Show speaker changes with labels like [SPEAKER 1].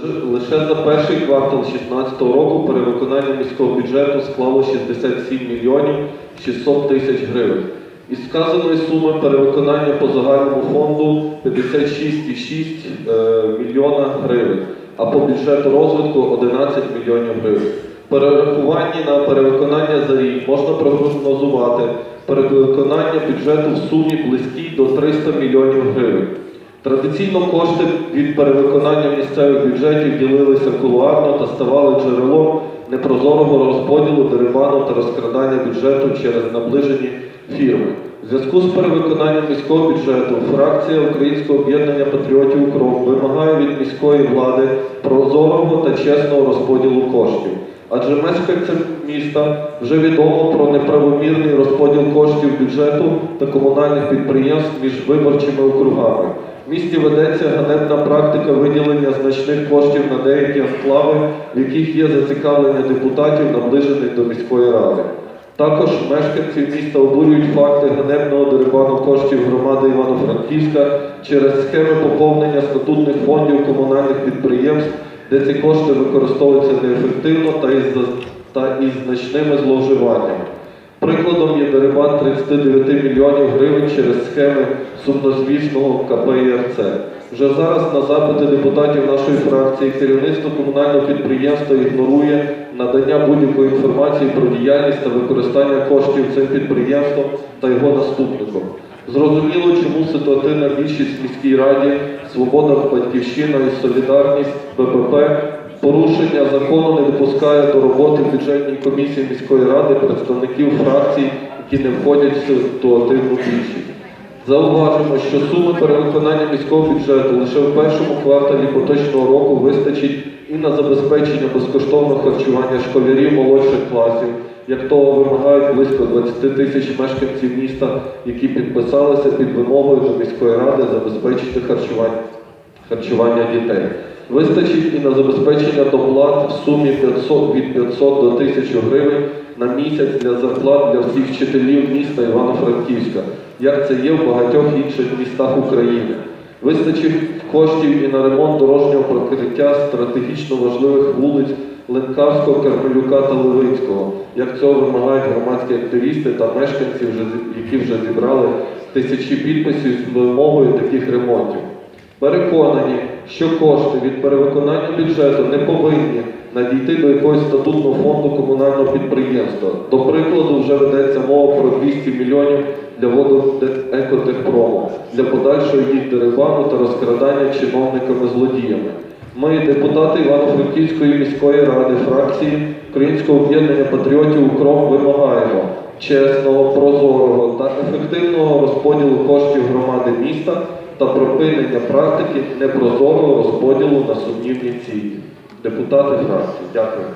[SPEAKER 1] Лише за перший квартал 2016 року перевиконання міського бюджету склало 67 мільйонів 600 тисяч гривень. Із вказаної суми перевиконання по загальному фонду 56,6 е, мільйона гривень, а по бюджету розвитку 11 мільйонів гривень. Перерахуванні на перевиконання за рік можна прогнозувати перевиконання бюджету в сумі близькій до 300 мільйонів гривень. Традиційно кошти від перевиконання місцевих бюджетів ділилися кулуарно та ставали джерелом непрозорого розподілу дерибану та розкрадання бюджету через наближені фірми. У зв'язку з перевиконанням міського бюджету фракція Українського об'єднання патріотів УКРОП вимагає від міської влади прозорого та чесного розподілу коштів. Адже мешканцям міста вже відомо про неправомірний розподіл коштів бюджету та комунальних підприємств між виборчими округами. В місті ведеться ганебна практика виділення значних коштів на деякі анклави, в яких є зацікавлення депутатів, наближених до міської ради. Також мешканців міста обурюють факти ганебного дерибану коштів громади Івано-Франківська через схеми поповнення статутних фондів комунальних підприємств, де ці кошти використовуються неефективно та із, та із значними зловживаннями. Прикладом є дерибан 39 мільйонів гривень через схеми сумнозвісного КПІРЦ. Вже зараз на запити депутатів нашої фракції керівництво комунального підприємства ігнорує надання будь-якої інформації про діяльність та використання коштів цим підприємством та його наступником. Зрозуміло, чому ситуативна більшість в міській раді, свобода батьківщина і солідарність БПП порушення закону не допускає до роботи бюджетній комісії міської ради представників фракцій, які не входять в ситуативну більшість. Зауважимо, що суми перевиконання міського бюджету лише в першому кварталі поточного року вистачить і на забезпечення безкоштовного харчування школярів молодших класів, як того вимагають близько 20 тисяч мешканців міста, які підписалися під вимогою до міської ради забезпечити харчування, харчування дітей. Вистачить і на забезпечення доплат в сумі 500, від 500 до 1000 гривень на місяць для зарплат для всіх вчителів міста Івано-Франківська, як це є в багатьох інших містах України. Вистачить коштів і на ремонт дорожнього прокриття стратегічно важливих вулиць Ленкавського, Кармелюка та Левицького, як цього вимагають громадські активісти та мешканці, які вже зібрали тисячі підписів з вимогою таких ремонтів. Переконані, що кошти від перевиконання бюджету не повинні надійти до якогось статутного фонду комунального підприємства. До прикладу, вже ведеться мова про 200 мільйонів для водоекотехпрому, для подальшого їх дерибану та розкрадання чиновниками-злодіями. Ми, депутати Івано-Франківської міської ради, фракції Українського об'єднання патріотів УКРОП вимагаємо чесного, прозорого та ефективного розподілу коштів громади міста та припинення практики непрозорого розподілу на сумнівні цілі. Депутати фракції, дякую.